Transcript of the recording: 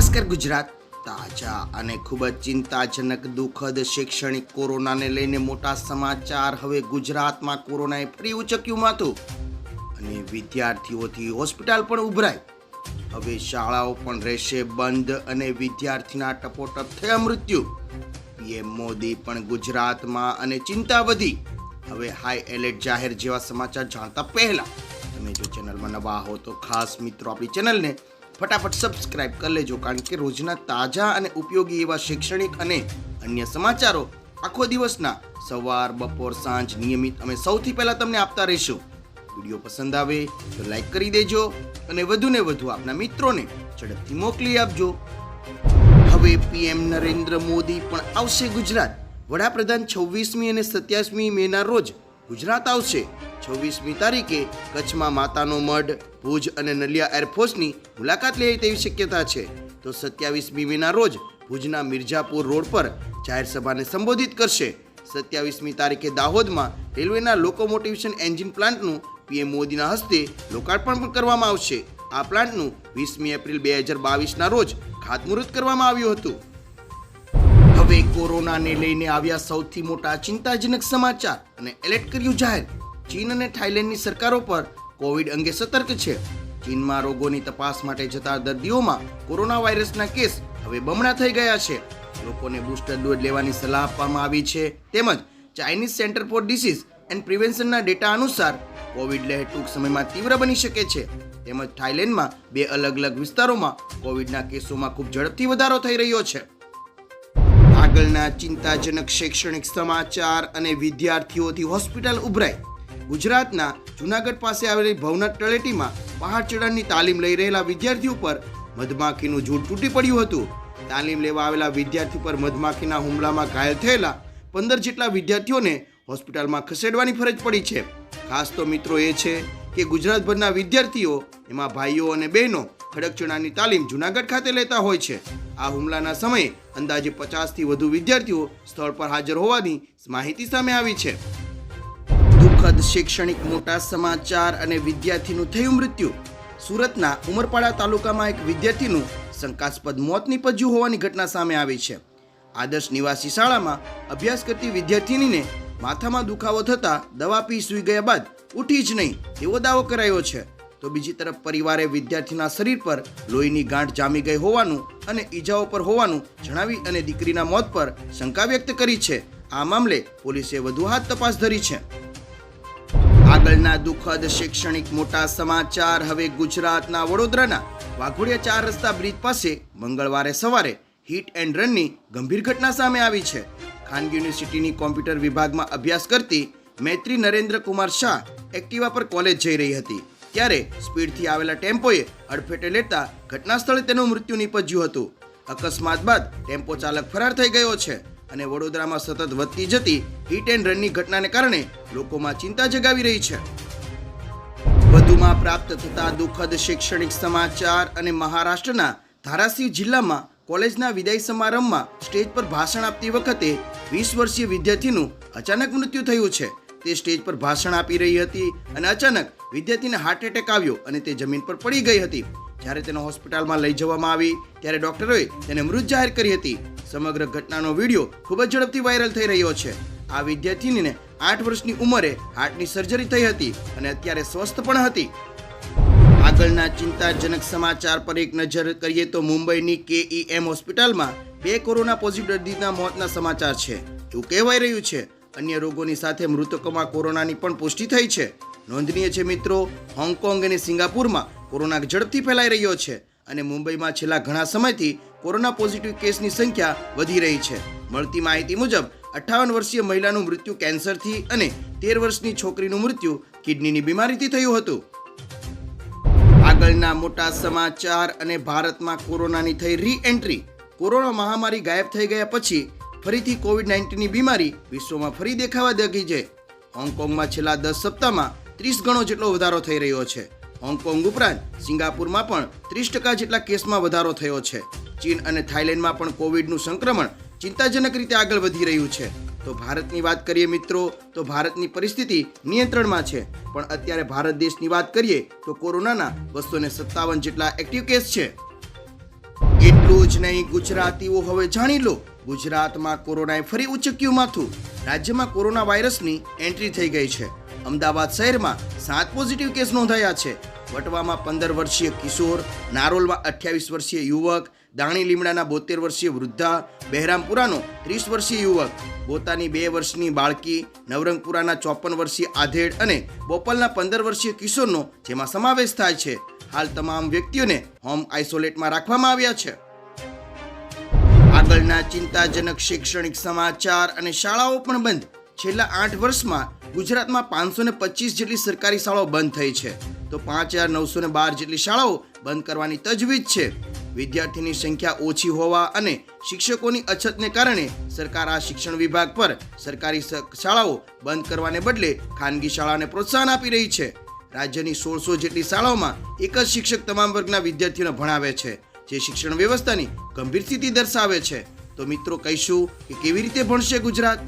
નમસ્કાર ગુજરાત. તાજા અને ખૂબ જ ચિંતાજનક દુઃખદ શૈક્ષણિક કોરોનાને લઈને મોટા સમાચાર હવે ગુજરાતમાં કોરોનાએ ફરી ઉચક્યું માથું. અને વિદ્યાર્થીઓથી હોસ્પિટલ પણ ઉભરાય. હવે શાળાઓ પણ રહેશે બંધ અને વિદ્યાર્થીના ટપોટપ થયા મૃત્યુ. પીએમ મોદી પણ ગુજરાતમાં અને ચિંતા વધી. હવે હાઈ એલર્ટ જાહેર જેવા સમાચાર જાણતા પહેલા. તમે જો ચેનલમાં નવા હો તો ખાસ મિત્રો આપણી ચેનલને ફટાફટ સબસ્ક્રાઇબ કરી લેજો, કારણ કે રોજના તાજા અને ઉપયોગી એવા શૈક્ષણિક અને અન્ય સમાચારો આખો દિવસના સવાર, બપોર, સાંજ નિયમિત અમે સૌથી પહેલા તમને આપતા રહીશું. વીડિયો પસંદ આવે તો લાઈક કરી દેજો અને વધુને વધુ આપના મિત્રોને ઝડપથી મોકલી આપજો. હવે પીએમ નરેન્દ્ર મોદી પણ આવશે ગુજરાત. વડાપ્રધાન છવ્વીસમી અને સત્યાવીસમી મેના રોજ ગુજરાત આવશે. છવ્વીસમી તારીખે કચ્છમાં માતાનો મઢ ભુજ અને નલિયા એરફોર્સની મુલાકાત લે તેવી શક્યતા છે. તો સત્યાવીસમી મેના રોજ ભુજના મિર્ઝાપુર રોડ પર જાહેર સભાને સંબોધિત કરશે. સત્યાવીસમી તારીખે દાહોદમાં રેલવેના લોકોમોટિવેશન એન્જિન પ્લાન્ટનું પીએમ મોદીના હસ્તે લોકાર્પણ પણ કરવામાં આવશે. આ પ્લાન્ટનું વીસમી એપ્રિલ બે હજાર બાવીસના રોજ ખાતમુહૂર્ત કરવામાં આવ્યું હતું. હવે કોરોનાને લઈને આવ્યા સૌથી મોટા ચિંતાજનક સમાચાર અને એલર્ટ કર્યું જાહેર. ચીન અને થાઇલેન્ડની સરકારો પર કોવિડ અંગે સતર્ક છે. ચીનમાં રોગોની તપાસ માટે જતા દર્દીઓમાં કોરોના વાયરસના કેસ હવે બમણા થઈ ગયા છે. લોકોને બૂસ્ટર ડોઝ લેવાની સલાહ આપવામાં આવી છે. તેમજ Chinese Center for Disease and પ્રિવેન્શનના data અનુસાર કોવિડ લહેર ટૂંક સમયમાં તીવ્ર બની શકે છે. તેમજ થાઇલેન્ડમાં બે અલગ અલગ વિસ્તારોમાં કોવિડના કેસોમાં ખૂબ ઝડપથી વધારો થઈ રહ્યો છે. આગળના ચિંતાજનક શૈક્ષણિક સમાચાર અને વિદ્યાર્થીઓથી હોસ્પિટલ ઉભરાય. ગુજરાતના જુનાગઢ પાસે આવેલી ભવનાથ તળેટીમાં પહાડ ચઢાણની તાલીમ લઈ રહેલા વિદ્યાર્થીઓ પર મધમાખીનું ઝૂંડ તૂટી પડ્યું હતું. તાલીમ લેવા આવેલા વિદ્યાર્થી પર મધમાખીના હુમલામાં ઘાયલ થયેલા પંદર જેટલા વિદ્યાર્થીઓને હોસ્પિટલમાં ખસેડવાની ફરજ પડી છે. ખાસ તો મિત્રો એ છે કે ગુજરાતભરના વિદ્યાર્થીઓ, એમાં ભાઈઓ અને બહેનો ખડકચણાની તાલીમ જુનાગઢ ખાતે લેતા હોય છે. આ હુમલાના સમયે અંદાજે પચાસથી વધુ વિદ્યાર્થીઓ સ્થળ પર હાજર હોવાની માહિતી સામે આવી છે. દુઃખદ શૈક્ષણિક મોટા સમાચાર અને વિદ્યાર્થીનું થયું મૃત્યુ. સુરતના ઉમરપાડા તાલુકામાં એક વિદ્યાર્થીનું શંકાસ્પદ મોત નીપજ્યું હોવાની ઘટના સામે આવી છે. આદર્શ નિવાસી શાળામાં અભ્યાસ કરતી વિદ્યાર્થીનીને માથામાં દુખાવો થતાં દવા પી સૂઈ ગયા બાદ ઉઠી જ નહીં તેવો દાવો કરાયો છે. તો બીજી તરફ પરિવારે વિદ્યાર્થીના શરીર પર લોહીની ગાંઠ જામી ગઈ હોવાનું અને ઈજાઓ પર હોવાનું જણાવી અને દીકરીના મોત પર શંકા વ્યક્ત કરી છે. આ મામલે પોલીસે વધુ હાથ તપાસ ધરી છે. આગળના દુઃખદ શૈક્ષણિક મોટા સમાચાર. હવે ગુજરાતના વડોદરાના વાઘોડિયા ચાર રસ્તા બ્રિજ પાસે મંગળવારે સવારે હિટ એન્ડ રનની ગંભીર ઘટના સામે આવી છે. ખાનગી યુનિવર્સિટીની કોમ્પ્યુટર વિભાગમાં અભ્યાસ કરતી મૈત્રી નરેન્દ્ર કુમાર શાહ એક્ટિવા પર કોલેજ જઈ રહી હતી. ત્યારે સ્પીડથી આવેલા ટેમ્પોએ અડફેટે લેતા ઘટના સ્થળે તેનું મૃત્યુ નીપજ્યું હતું. અકસ્માત બાદ ટેમ્પો ચાલક ફરાર થઈ ગયો છે. અને વડોદરામાં સતત વધતી જતી હિટ એન્ડ રનની ઘટનાને કારણે લોકોમાં ચિંતા જગાવી રહી છે. વધુમાં પ્રાપ્ત થતા દુઃખદ શૈક્ષણિક સમાચાર અને મહારાષ્ટ્રના ધારાસિંહ જિલ્લામાં કોલેજના વિદાય સમારંભમાં સ્ટેજ પર ભાષણ આપતી વખતે વીસ વર્ષીય વિદ્યાર્થીનું અચાનક મૃત્યુ થયું છે. તે સ્ટેજ પર ભાષણ આપી રહી હતી અને અચાનક વિદ્યાર્થીને હાર્ટ એટેક આવ્યો અને તે જમીન પર પડી ગઈ હતી. જ્યારે તેને હોસ્પિટલમાં લઈ જવામાં આવી, ત્યારે ડોક્ટરોએ તેને મૃત જાહેર કરી હતી. સમગ્ર ઘટનાનો વીડિયો ખૂબ જ ઝડપથી વાયરલ થઈ રહ્યો છે. આ વિદ્યાર્થીનીને આઠ વર્ષની ઉંમરે હાર્ટની સર્જરી થઈ હતી અને અત્યારે સ્વસ્થ પણ હતી. આગળના ચિંતાજનક સમાચાર પર એક નજર કરીએ તો મુંબઈની કેઈએમ હોસ્પિટલમાં બે કોરોના પોઝિટિવ દર્દીના મોતના સમાચાર છે. એવું કહેવાઈ રહ્યું છે. અન્ય રોગોની સાથે મૃતકોમાં કોરોનાની પણ પુષ્ટિ થઈ છે. નોંધનીય છે મિત્રો, હોંગકોંગ અને સિંગાપુરમાં કોરોના ઝડપથી ફેલાઈ રહ્યો છે. અને મુંબઈમાં છેલ્લા ઘણા સમયથી કોરોના પોઝિટિવ કેસની સંખ્યા વધી રહી છે. મળતી માહિતી મુજબ, અઠ્ઠાવન વર્ષીય મહિલાનું મૃત્યુ કેન્સરથી અને તેર વર્ષની છોકરીનું મૃત્યુ કિડનીની બીમારીથી થયું હતું. આગળના મોટા સમાચાર અને ભારતમાં કોરોનાની થઈ રી એન્ટ્રી કોરોના મહામારી ગાયબ થઈ ગયા પછી ફરીથી કોવિડ નાઇન્ટીનની બીમારી વિશ્વમાં ફરી દેખાવા લાગી છે. હોંગકોંગમાં છેલ્લા દસ સપ્તાહમાં ત્રીસ ગણો જેટલો વધારો થઈ રહ્યો છે. હોંગકોંગ ઉપરાંત સિંગાપુરમાં પણ ત્રીસ ટકા જેટલા કેસમાં વધારો થયો છે. ચીન અને થાઇલેન્ડમાં પણ કોવિડનું સંક્રમણ ચિંતાજનક રીતે આગળ વધી રહ્યું છે. તો ભારતની વાત કરીએ મિત્રો, તો ભારતની પરિસ્થિતિ નિયંત્રણમાં છે. પણ અત્યારે ભારત દેશની વાત કરીએ, તો કોરોનાના બસો ને સત્તાવન જેટલા એક્ટિવ કેસ છે. એટલું જ નહીં, ગુજરાતીઓ હવે જાણી લો, ગુજરાતમાં કોરોનાએ ફરી ઉચક્યું માથું. રાજ્યમાં કોરોના વાયરસની એન્ટ્રી થઈ ગઈ છે. અમદાવાદ શહેરમાં સાત પોઝિટિવ કેસ નોંધાયા છે. વટવામાં પંદર વર્ષીય કિશોર, નારોલમાં અઠ્યાવીસ વર્ષીય યુવક, દાણી લીમડાના બોતેર વર્ષીય વૃદ્ધા, બહેરામપુરાનો ત્રીસ વર્ષીય યુવક, પોતાની બે વર્ષની બાળકી, નવરંગપુરાના ચોપન વર્ષીય આધેડ અને બોપલના પંદર વર્ષીય કિશોરનો, જેમાં સમાવેશ થાય છે. હાલ તમામ વ્યક્તિઓને હોમ આઇસોલેટમાં રાખવામાં આવ્યા છે. આગળના ચિંતાજનક શૈક્ષણિક સમાચાર અને શાળાઓ પણ બંધ. છેલ્લા આઠ વર્ષમાં ગુજરાતમાં પાંચસો ને પચીસ જેટલી સરકારી શાળાઓ બંધ થઈ છે. તો પાંચ હજાર નવસો ને બાર જેટલી શાળાઓ બંધ કરવાની તજવીજ છે. વિદ્યાર્થીની સંખ્યા ઓછી હોવા અને શિક્ષકોની અછતને કારણે સરકાર આ શિક્ષણ વિભાગ પર સરકારી શાળાઓ બંધ કરવાને બદલે ખાનગી શાળાને પ્રોત્સાહન આપી રહી છે. રાજ્યની સોળસો જેટલી શાળાઓમાં એક જ શિક્ષક તમામ વર્ગના વિદ્યાર્થીઓને ભણાવે છે, જે શિક્ષણ વ્યવસ્થાની ગંભીર સ્થિતિ દર્શાવે છે. તો મિત્રો કહીશું કે કેવી રીતે ભણશે ગુજરાત?